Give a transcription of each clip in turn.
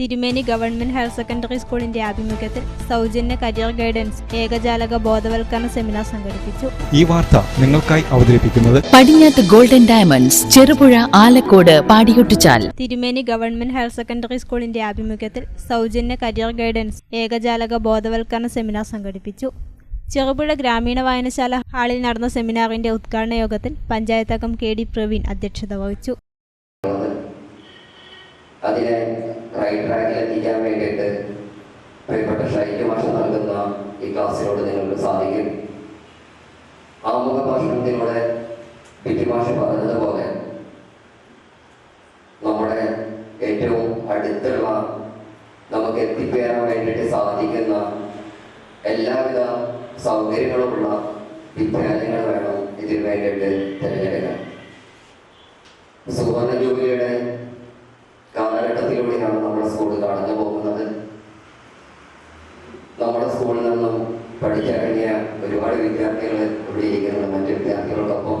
തിരുമേനി government higher secondary സ്കൂളിന്റെ ആഭിമുഖ്യത്തിൽ സൗജന്യ കരിയർ ഗൈഡൻസ് ഏകജാലക ബോധവൽക്കരണ സെമിനാർ സംഘടിപ്പിച്ചു. ഈ വാർത്ത നിങ്ങൾക്കായി അവതരിപ്പിക്കുന്നത് പടിഞ്ഞാത്ത് ഗോൾഡൻ ഡയമണ്ട്സ് ചെറുപുഴ ആലക്കോട് പാടിയൊട്ടിച്ചാൽ തിരുമേനി ഗവൺമെന്റ് ഹയർ സെക്കൻഡറി സ്കൂളിന്റെ ആഭിമുഖ്യത്തിൽ സൗജന്യ കരിയർ ഗൈഡൻസ് ഏകജാലക ബോധവൽക്കരണ സെമിനാർ സംഘടിപ്പിച്ചു. ചെറുപുഴ ഗ്രാമീണ വായനശാല ഹാളിൽ നടന്ന സെമിനാറിന്റെ ഉദ്ഘാടന യോഗത്തിൽ പഞ്ചായത്തംഗം കെ ഡി പ്രവീൺ അധ്യക്ഷത വഹിച്ചു. അതിനെ റൈറ്റ് ട്രാക്കിൽ എത്തിക്കാൻ വേണ്ടിയിട്ട് പ്രിയപ്പെട്ട ഷൈക്ക് മാഷ നൽകുന്ന ഈ ക്ലാസ്സിലൂടെ നിങ്ങൾക്ക് സാധിക്കും. ആമുഖ ഭാഷണത്തിലൂടെ പിറ്റി മാഷ പറഞ്ഞതുപോലെ നമ്മുടെ ഏറ്റവും അടുത്തുള്ള നമുക്ക് എത്തിപ്പേരാൻ വേണ്ടിയിട്ട് സാധിക്കുന്ന എല്ലാവിധ സൗകര്യങ്ങളുമുള്ള വിദ്യാലയങ്ങൾ വേണം ഇതിനു വേണ്ടിയിട്ട് തിരഞ്ഞെടുക്കാൻ. സുവർണ ജൂബിലിയുടെ സ്കൂൾ കടന്നു പോകുന്നത്. നമ്മുടെ സ്കൂളിൽ നിന്നും പഠിച്ചിറങ്ങിയ ഒരുപാട് വിദ്യാർത്ഥികൾ ഇവിടെ ഇരിക്കുന്നുണ്ട് മറ്റു വിദ്യാർത്ഥികൾക്കൊപ്പം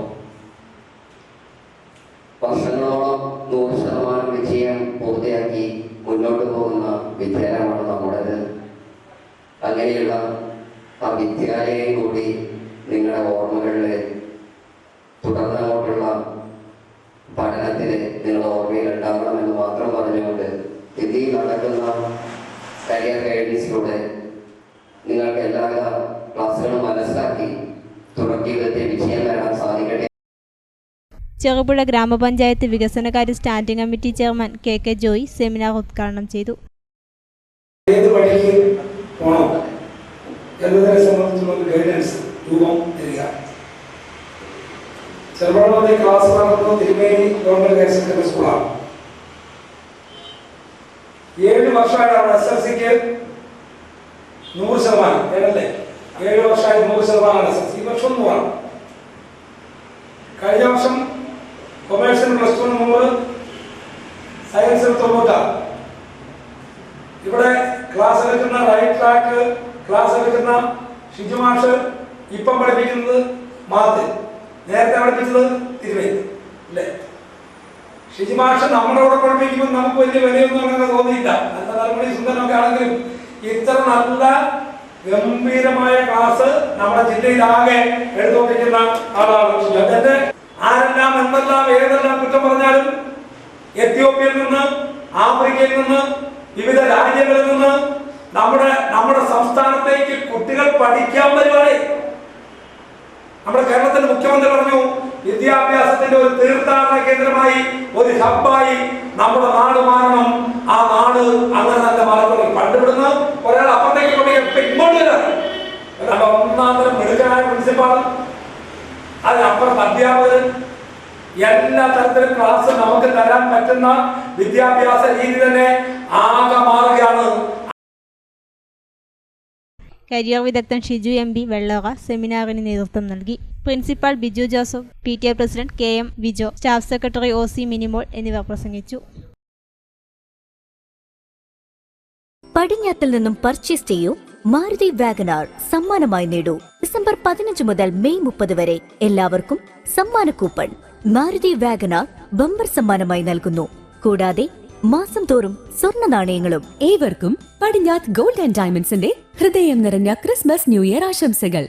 വർഷങ്ങളോളം നൂറ് ശതമാനം വിജയം പൂർത്തിയാക്കി മുന്നോട്ട് പോകുന്ന വിദ്യാലയമാണ് നമ്മുടേത്. അങ്ങനെയുള്ള ആ വിദ്യാലയം കൂടി നിങ്ങളുടെ ഓർമ്മകളിൽ തുടർന്നങ്ങോട്ടുള്ള നടക്കുന്ന കരിയർ ഗൈഡൻസിലൂടെ നിങ്ങൾക്ക് എല്ലാവിധ ക്ലാസ്സുകളും മനസ്സിലാക്കി തുടർജീവിതത്തെ വിജയം നേടാൻ സാധിക്കട്ടെ. ചെറുപുഴ ഗ്രാമപഞ്ചായത്ത് വികസനകാര്യ standing committee chairman K K Joy seminar ഉദ്ഘാടനം ചെയ്തു. ഏത് വഴിക്ക് പോണോ എന്നതിനെ സംബന്ധിച്ചുള്ള ഒരു ഗൈഡൻസ് രൂപം തരിക. ചെറുപ്പുഴ ക്ലാസ് നടത്തുന്നത് തിരുമേനി ഗവൺമെന്റ് ഹയർ സെക്കൻഡറി സ്കൂളാണ്. ഏഴ് വർഷമായിട്ടാണ് എസ് എൽ സിക്ക് നൂറ് ശതമാനം ഏഴല്ലേ ഏഴ് വർഷമായി നൂറ് ശതമാനമാണ് എസ് എൽ സി ഈ വർഷം നൂറാണ് കഴിഞ്ഞ വർഷം കൊമേഴ്സിന് പ്ലസ് ടു നൂറ് സയൻസിന് തൊണ്ണൂറ്റാറ്. ഇവിടെ ക്ലാസ് എടുക്കുന്ന റൈറ്റ് ട്രാക്ക് ക്ലാസ് എടുക്കുന്ന ഷിജു മാഷ് ഇപ്പം പഠിപ്പിക്കുന്നത് മാത്ത്. നേരത്തെ പഠിപ്പിച്ചത് തിരുവല്ല അല്ലേ? ഷിജു മാഷ് നമ്മുടെ നമുക്ക് വലിയ വിലയൊന്നും അങ്ങനെ തോന്നിയില്ല നല്ല തലമുടി സുന്ദരമൊക്കെ ആണെങ്കിലും ഇത്ര നല്ല ഗംഭീരമായ ക്ലാസ് നമ്മുടെ ജില്ലയിൽ ആകെ എടുത്തോണ്ടിരിക്കുന്ന ആളാണ്. അതിന്റെ ആരെല്ലാം എന്തെല്ലാം ഏതെല്ലാം കുറ്റം പറഞ്ഞാലും എത്യോപ്യയിൽ നിന്ന് ആഫ്രിക്കയിൽ നിന്ന് വിവിധ രാജ്യങ്ങളിൽ നിന്ന് നമ്മുടെ നമ്മുടെ സംസ്ഥാനത്തേക്ക് കുട്ടികൾ പഠിക്കാൻ പരിപാടി നമ്മുടെ കേരളത്തിന്റെ മുഖ്യമന്ത്രി പറഞ്ഞു വിദ്യാഭ്യാസത്തിന്റെ ഒരു തീർത്ഥാടന കേന്ദ്രമായി ഒരു ഹബ്ബായി നമ്മുടെ നാട് മാറണം. ആ നാട് അങ്ങനെ തന്നെ മാറണം പണ്ടുവിടുന്ന് ഒരാൾ അപ്പുറത്തേക്ക് കൊണ്ടുപോയി ഇങ്ങോട്ട് വരാം ഒരാൾ ഒന്നാം തരം മിടുക്കനായ പ്രിൻസിപ്പാൾ അതിനപ്പുറം അധ്യാപകർ എല്ലാ തരത്തിലും ക്ലാസ് നമുക്ക് തരാൻ പറ്റുന്ന വിദ്യാഭ്യാസ രീതി തന്നെ ആകെ മാറുകയാണ്. കരിയർ വിദഗ്ധൻ ഷിജു എം ബി വെള്ളറ സെമിനാറിന് നേതൃത്വം നൽകി. Principal Biju Joseph P T A president K M Vijo staff secretary O C Minimol എന്നിവർ പ്രസംഗിച്ചു. പടിഞ്ഞാത്തിൽ നിന്നും പർച്ചേസ് ചെയ്യൂ മാരുതി വാഗനാർ സമ്മാനമായി നേടൂ. ഡിസംബർ പതിനഞ്ച് മുതൽ മെയ് മുപ്പത് വരെ എല്ലാവർക്കും സമ്മാന കൂപ്പൺ മാരുതി വാഗനാർ ബമ്പർ സമ്മാനമായി നൽകുന്നു. കൂടാതെ മാസം തോറും സ്വർണ നാണയങ്ങളും ഏവർക്കും പടിഞ്ഞാത്ത് ഗോൾഡ് ആൻഡ് ഡയമണ്ട്സിന്റെ ഹൃദയം നിറഞ്ഞ ക്രിസ്മസ് ന്യൂ ഇയർ ആശംസകൾ.